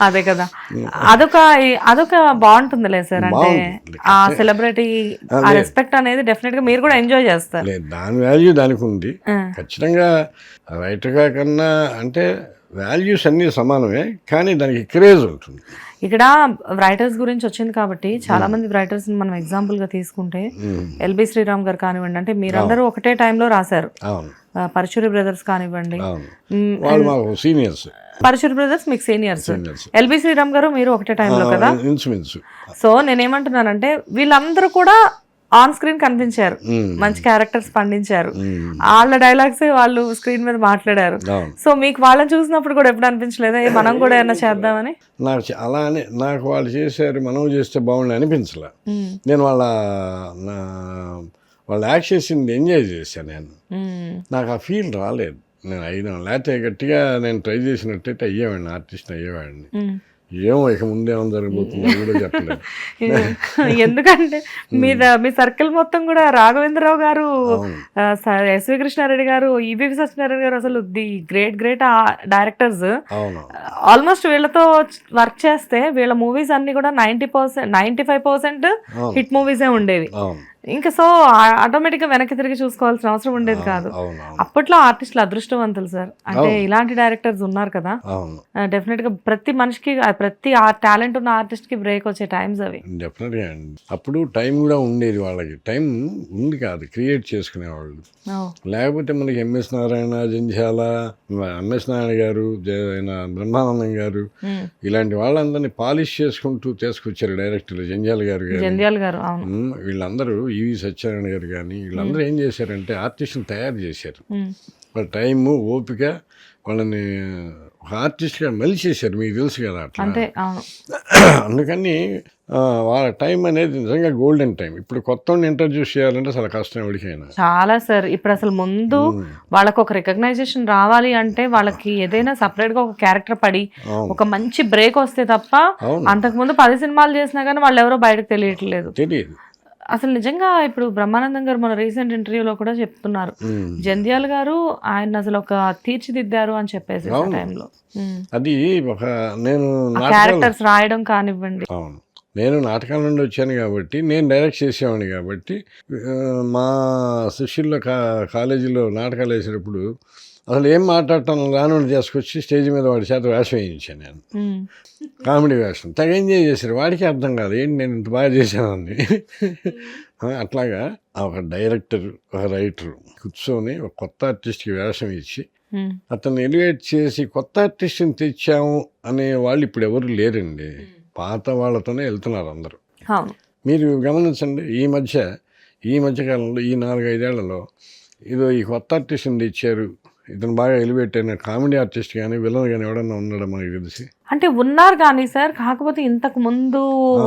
అదే కదా. అదొక అదొక బాగుంటుందిలే సార్. అంటే. ఆ సెలబ్రిటీ ఆ రెస్పెక్ట్ అనేది డెఫినెట్గా మీరు కూడా ఎంజాయ్ చేస్తారు. దాని వాల్యూ దానికి ఉంది. ఖచ్చితంగా రైటర్గా కన్నా అంటే వాల్యూస్ అన్నీ సమానమే కానీ దానికి క్రేజ్ ఉంటుంది ఇక్కడ రైటర్స్ గురించి వచ్చింది కాబట్టి చాలా మంది రైటర్స్ మనం ఎగ్జాంపుల్గా తీసుకుంటే ఎల్బి శ్రీరామ్ గారు కానివ్వండి అంటే మీరందరూ ఒకటే టైంలో రాశారు. పరశురి బ్రదర్స్ కానివ్వండి సీనియర్స్ పరశురి బ్రదర్స్ మీకు సీనియర్స్ ఎల్బి శ్రీరామ్ గారు మీరు ఒకటే టైంలో కదా? సో నేనేమంటున్నానంటే వీళ్ళందరూ కూడా ఆన్ స్క్రీన్ కనిపించారు. మంచి క్యారెక్టర్స్ పండించారు. వాళ్ళ డైలాగ్స్ వాళ్ళు స్క్రీన్ మీద మాట్లాడారు. సో మీకు వాళ్ళని చూసినప్పుడు కూడా ఎప్పుడు అనిపించలేదా? మనం కూడా ఏమైనా చేద్దామని? నాకు చ- అలా అని నాకు వాళ్ళు చేశారు మనం చేస్తే బాగుండి అనిపించలే. మ్మ్. నేను వాళ్ళ వాళ్ళు యాక్ట్ చేసింది ఎంజాయ్ చేశాను నేను. నాకు ఆ ఫీల్ రాలేదు. నేను అయినా లేకపోతే గట్టిగా నేను ట్రై చేసినట్టయితే అయ్యేవాడిని ఆర్టిస్ట్ అయ్యేవాడిని. ఏమో ఇక ముందేమో జరగబోతుందో కూడా చెప్పలేదు ఎందుకంటే మీ మీ సర్కిల్ మొత్తం కూడా రాఘవేంద్రరావు గారు ఎస్వి కృష్ణారెడ్డి గారు ఈబీవి సత్యనారాయణ గారు అసలు the great great directors. Almost వీళ్ళతో వర్క్ చేస్తే వీళ్ళ మూవీస్ అన్ని కూడా ninety percent ninety five percent. Hit మూవీసే ఉండేవి. ఇంకా సో ఆటోమేటిక్గా వెనక్కి తిరిగి చూసుకోవాల్సిన అవసరం ఉండేది కాదు. అప్పట్లో ఆర్టిస్టులు అదృష్టవంతులు సార్. అంటే ఇలాంటి డైరెక్టర్స్ ఉన్నారు కదా. అవును. డెఫినెట్గా ప్రతి మనిషికి ప్రతి టాలెంట్ ఉన్న ఆర్టిస్ట్కి బ్రేక్ వచ్చే టైమ్స్ అవి. డెఫినెట్గా అండి. అప్పుడు టైం కూడా ఉండేది వాళ్ళకి. టైం ఉంది కాదు క్రియేట్ చేసుకునేవాళ్ళు. లేకపోతే మనకి ఎంఎస్ నారాయణ జంధ్యాల ఎంఎస్ నారాయణ గారు బ్రహ్మానందం గారు. ఇలాంటి వాళ్ళందరినీ పాలిష్ చేసుకుంటూ తీసుకొచ్చారు డైరెక్టర్లు జంధ్యాల గారు జంధ్యాల గారు వీళ్ళందరూ ఈవి సత్యనారాయణ గారు కానీ వీళ్ళందరూ ఏం చేశారంటే ఆర్టిస్టులు తయారు చేశారు. వాళ్ళ టైము ఓపిక వాళ్ళని ఒక ఆర్టిస్ట్గా మలిచేశారు మీకు తెలుసు కదా అట్లా. అందుకని వాళ్ళ టైం అనేది నిజంగా గోల్డెన్ టైం ఇప్పుడు కొత్త ఇంట్రడ్యూస్ చేయాలంటే చాలా కష్టం ఎవరికైనా. చాలా సార్ ఇప్పుడు అసలు ముందు వాళ్ళకి ఒక రికగ్నైజేషన్ రావాలి అంటే వాళ్ళకి ఏదైనా సపరేట్గా ఒక క్యారెక్టర్ పడి. ఒక మంచి బ్రేక్ వస్తే తప్ప. అంతకు ముందు పది సినిమాలు చేసినా కానీ వాళ్ళు ఎవరో బయటకు తెలియట్లేదు. తెలియదు. అసలు నిజంగా ఇప్పుడు బ్రహ్మానందం గారు మన రీసెంట్ ఇంటర్వ్యూలో కూడా చెప్తున్నారు. జంధ్యాల గారు ఆయన అసలు ఒక తీర్చిదిద్దారు అని చెప్పేసి టైంలో. అది ఒక నేను క్యారెక్టర్స్ రాయడం కానివ్వండి. అవును. నేను నాటకాల నుండి వచ్చాను కాబట్టి నేను డైరెక్ట్ చేసేవాడిని కాబట్టి మా శిష్యుల్లో కా కాలేజీలో నాటకాలు వేసినప్పుడు అసలు ఏం మాట్లాడటం రానుండి చేసుకొచ్చి స్టేజ్ మీద వాడి చేత వేషం వేయించాను నేను. కామెడీ వేషం. తెగ ఎంజాయ్ చేశారు. వాడికి అర్థం కాదు. ఏంటి నేను ఇంత బాగా చేశానని. ఆ, అట్లాగా ఒక డైరెక్టర్ ఒక రైటర్ కూర్చొని ఒక కొత్త ఆర్టిస్ట్కి వేషం ఇచ్చి ఉమ్. అతన్ని ఎలివేట్ చేసి కొత్త ఆర్టిస్ట్ని తెచ్చాము అనే వాళ్ళు ఇప్పుడు ఎవరు లేరండి. పాత వాళ్ళతోనే వెళ్తున్నారు అందరూ. మీరు గమనించండి ఈ మధ్య ఈ మధ్య కాలంలో ఈ నాలుగైదేళ్ళలో ఇదో ఈ కొత్త ఆర్టిస్ట్ని తెచ్చారు. ఇతను బాగా ఎలివేట్ అయిన కామెడీ ఆర్టిస్ట్ కానీ విలన్ కానీ ఎవడన్నా ఉన్నాడో మనకి తెలిసి? అంటే ఉన్నారు కానీ సార్ కాకపోతే ఇంతకు ముందు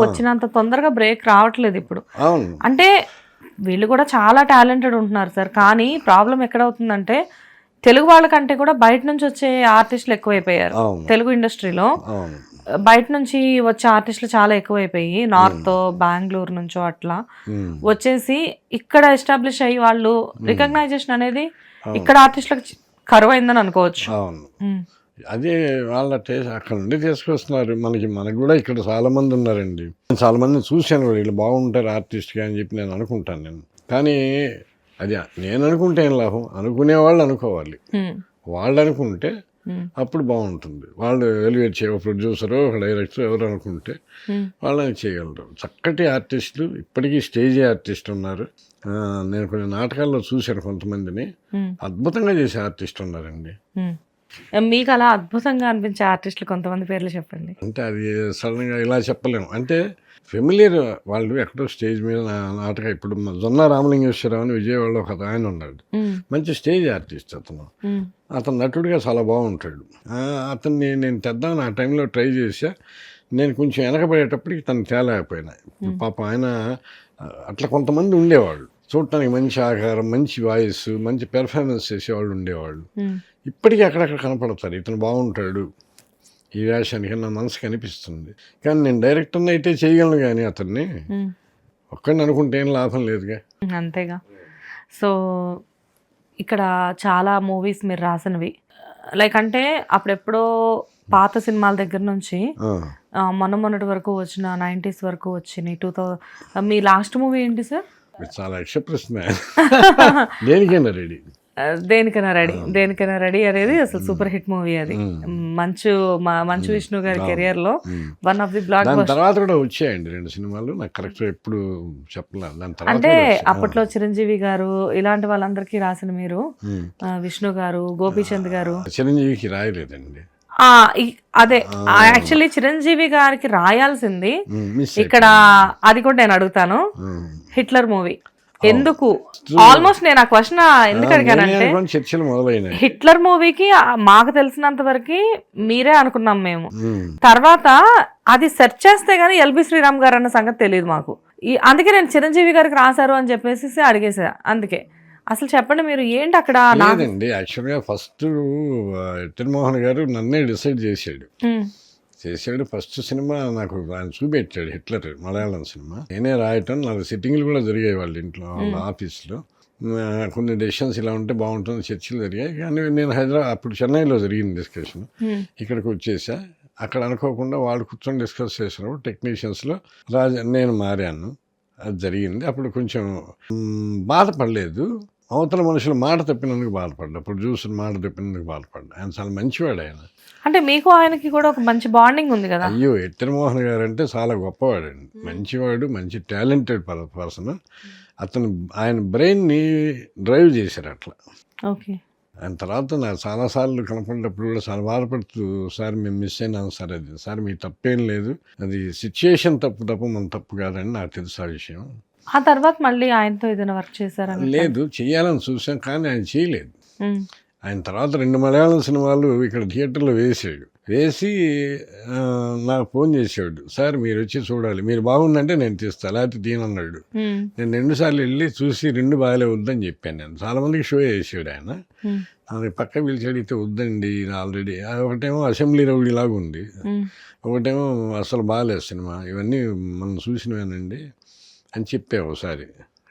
వచ్చినంత తొందరగా బ్రేక్ రావట్లేదు ఇప్పుడు. అవును. అంటే వీళ్ళు కూడా చాలా టాలెంటెడ్ ఉంటున్నారు సార్. కానీ ప్రాబ్లం ఎక్కడ అవుతుందంటే తెలుగు వాళ్ళకంటే కూడా బయట నుంచి వచ్చే ఆర్టిస్టులు ఎక్కువైపోయారు. తెలుగు ఇండస్ట్రీలో బయట నుంచి వచ్చే ఆర్టిస్టులు చాలా ఎక్కువైపోయి నార్త్ బెంగళూరు నుంచో అట్లా. వచ్చేసి ఇక్కడ ఎస్టాబ్లిష్ అయ్యి వాళ్ళు రికగ్నైజేషన్ అనేది ఇక్కడ ఆర్టిస్టులకు చి- కరువు అయిందని అనుకోవచ్చు. అవును. అదే వాళ్ళ టేస్ట్ అక్కడ నుండి తీసుకొస్తున్నారు. మనకి మనకు కూడా ఇక్కడ చాలా మంది ఉన్నారండి. నేను చాలా మందిని చూశాను కూడా. వీళ్ళు బాగుంటారు ఆర్టిస్ట్గా అని చెప్పి నేను అనుకుంటాను నేను. కానీ అది నేను అనుకుంటే ఏం లాభం? అనుకునే వాళ్ళు అనుకోవాలి. వాళ్ళు అనుకుంటే. అప్పుడు బాగుంటుంది వాళ్ళు ఎలివేట్ చేయ ప్రొడ్యూసర్ ఒక డైరెక్టర్ ఎవరు అనుకుంటే. వాళ్ళని చేయగలరు చక్కటి ఆర్టిస్టులు ఇప్పటికీ స్టేజ్ ఆర్టిస్ట్ ఉన్నారు నేను కొన్ని నాటకాల్లో చూశాను కొంతమందిని. అద్భుతంగా చేసే ఆర్టిస్ట్ ఉన్నారండి. మీకు అలా అద్భుతంగా అనిపించే ఆర్టిస్టులు కొంతమంది పేర్లు చెప్పండి అంటే అది సడన్గా ఇలా చెప్పలేము అంటే ఫెమిలియర్ వాళ్ళు ఎక్కడో స్టేజ్ మీద నాటక ఇప్పుడు జొన్న రామలింగేశ్వరరావు అని విజయవాడలో ఒక ఆయన ఉన్నాడు. మంచి స్టేజ్ ఆర్టిస్ట్ అతను. అతను నటుడిగా చాలా బాగుంటాడు. అతన్ని నేను తెద్దామని ఆ టైంలో ట్రై చేసా నేను కొంచెం వెనకబడేటప్పటికి తను తేలేకపోయినా. పాప ఆయన అట్లా కొంతమంది ఉండేవాళ్ళు. చూడటానికి మంచి ఆకారం మంచి వాయిస్ మంచి పెర్ఫార్మెన్స్ చేసేవాళ్ళు ఉండేవాళ్ళు. ఇప్పటికీ అక్కడక్కడ కనపడతారు. ఇతను బాగుంటాడు. ఈ వేషానికి నా మనసుకి అనిపిస్తుంది కానీ నేను డైరెక్టర్ని అయితే చేయగలను కానీ అతన్ని. ఒక్కడిని అనుకుంటే ఏం లాభం లేదుగా. అంతేగా. సో ఇక్కడ చాలా మూవీస్ మీరు రాసినవి. లైక్ అంటే అప్పుడెప్పుడో పాత సినిమాల దగ్గర నుంచి మొన్న మొన్నటి వరకు వచ్చిన నైంటీస్ వరకు వచ్చినాయి టూ థౌజండ్ మీ లాస్ట్ మూవీ ఏంటి సార్? చాలా ప్రశ్న దేనికైనా రెడీ దేనికైనా రెడీ దేనికైనా రెడీ అనేది అసలు సూపర్ హిట్ మూవీ అది. మంచు మా- మంచు విష్ణు గారి కెరియర్లో వన్ ఆఫ్ ది బ్లాక్ తర్వాత కూడా వచ్చాయండి రెండు సినిమాలు. నాకు కరెక్ట్ ఎప్పుడు చెప్పలేదు అంటే. అప్పట్లో చిరంజీవి గారు ఇలాంటి వాళ్ళందరికీ రాసిన మీరు విష్ణు గారు గోపీచంద్ గారు. చిరంజీవికి రాయలేదండి. అదే యాక్చువల్లీ చిరంజీవి గారికి రాయాల్సింది ఇక్కడ అది కూడా నేను అడుగుతాను. Hitler movie. ఎందుకు? ఆల్మోస్ట్ నేను ఆ క్వశ్చన్ ఎందుకు అడిగానంటే చర్చలు హిట్లర్ మూవీకి మాకు తెలిసినంత వరకు మీరే అనుకున్నాం మేము. ఉమ్. తర్వాత అది సెర్చ్ చేస్తే గానీ ఎల్బి శ్రీరామ్ గారు అన్న సంగతి తెలియదు మాకు. అందుకే నేను చిరంజీవి గారికి రాశారు అని చెప్పేసి అడిగేసా. అందుకే. అసలు చెప్పండి మీరు ఏంటి అక్కడ లేదండి యాక్చువల్గా ఫస్ట్ మోహన్ గారు నన్నే డిసైడ్ చేశాడు. ఉమ్, చేశాడు. ఫస్ట్ సినిమా నాకు ఆయన చూపెట్టాడు హిట్లర్ మలయాళం సినిమా. నేనే రాయటం నాకు సిట్టింగ్లు కూడా జరిగాయి వాళ్ళ ఇంట్లో వాళ్ళ ఆఫీస్లో. కొన్ని డెసిషన్స్ ఇలా ఉంటే బాగుంటుంది చర్చలు జరిగాయి. కానీ నేను హైదరాబాద్ అప్పుడు చెన్నైలో జరిగింది డిస్కషన్ ఇక్కడికి వచ్చేసా. అక్కడ అనుకోకుండా వాళ్ళు కూర్చొని డిస్కస్ చేసినప్పుడు టెక్నీషియన్స్లో రాజ నేను మారాను. అది జరిగింది. అప్పుడు కొంచెం బాధపడలేదు. అవతల మనుషులు మాట తప్పినందుకు బాధపడ్డా ప్రొడ్యూసర్ మాట తప్పినందుకు బాధపడ్డా. ఆయన చాలా మంచివాడు ఆయన. అంటే మీకు ఆయనకి కూడా ఒక మంచి బాండింగ్ ఉంది కదా? అయ్యో ఎత్తిరమోహన్ గారు అంటే చాలా గొప్పవాడండి. మంచివాడు మంచి టాలెంటెడ్ పర్సన్. అతను ఆయన బ్రెయిన్ని డ్రైవ్ చేశారు అట్లా. ఓకే. ఆయన తర్వాత నాకు చాలాసార్లు కనపడినప్పుడు కూడా చాలా బాధపడుతూ సార్ మేము మిస్ అయినాం సార్ అది సార్ మీ తప్పేం లేదు. అది సిచ్యుయేషన్ తప్పు తప్ప మన తప్పు కాదని నాకు తెలుసు ఆ విషయం. ఆ తర్వాత మళ్ళీ ఆయనతో ఏదైనా వర్క్ చేశారని లేదు చేయాలని చూసాం కానీ ఆయన చేయలేదు. ఆయన తర్వాత రెండు మలయాళం సినిమాలు ఇక్కడ థియేటర్లో వేసాడు. వేసి నాకు ఫోన్ చేసాడు సార్ మీరు వచ్చి చూడాలి. మీరు బాగుందంటే నేను తీస్తా లేకపోతే తీనన్నాడు నేను రెండుసార్లు వెళ్ళి చూసి రెండు బాగాలే వద్దని చెప్పాను నేను. చాలా మందికి షో చేసాడు ఆయన. అది పక్క పిలిచి అడిగితే వద్దండి ఆల్రెడీ. ఒకటేమో అసెంబ్లీ రౌడీ లాగా ఉంది ఒకటేమో అసలు బాగాలేదు సినిమా. ఇవన్నీ మనం చూసినవేనండి. అని చెప్పే ఒకసారి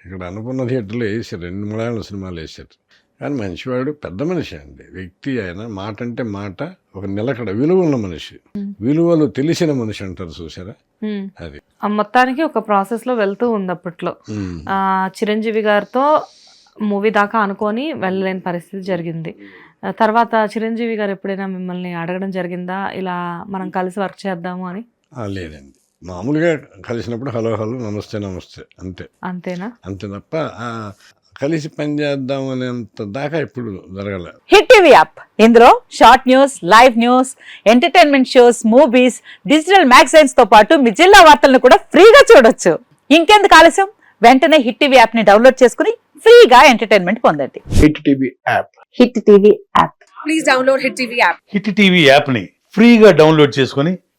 ఇక్కడ అనుకున్న థియేటర్లో వేసారు రెండు మలయాళం సినిమాలు వేసారు కానీ మంచివాడు పెద్ద మనిషి అండి. వ్యక్తి ఆయన మాట అంటే మాట ఒక నిలకడ విలువ ఉన్న మనిషి. విలువలు తెలిసిన మనిషి అంటారు చూసారా? అది. మొత్తానికి ఒక ప్రాసెస్లో వెళ్తూ ఉంది అప్పట్లో. చిరంజీవి గారితో మూవీ దాకా అనుకొని వెళ్ళలేని పరిస్థితి జరిగింది. తర్వాత చిరంజీవి గారు ఎప్పుడైనా మిమ్మల్ని అడగడం జరిగిందా? ఇలా మనం కలిసి వర్క్ చేద్దాము అని? లేదండి. మామూలుగా కలిసినప్పుడు హలో హలో నమస్తే నమస్తే అంతే. అంతేనా? అంతే తప్ప ఆ, కలిసి పని చేద్దాం అనేంత దాకా ఇప్పుడు జరగల. Hit TV app. ఇందులో short news live news entertainment shows movies digital మ్యాగజైన్స్తో పాటు మీ జిల్లా వార్తలను కూడా ఫ్రీగా చూడొచ్చు. ఇంకెందుకు ఆలస్యం? వెంటనే హిట్ టీవీ యాప్ని డౌన్లోడ్ చేసుకుని ఫ్రీగా ఎంటర్టైన్మెంట్ పొందండి. Hit TV app. Hit TV app. Hit TV యాప్ని ఫ్రీగా డౌన్లోడ్ చేసుకొని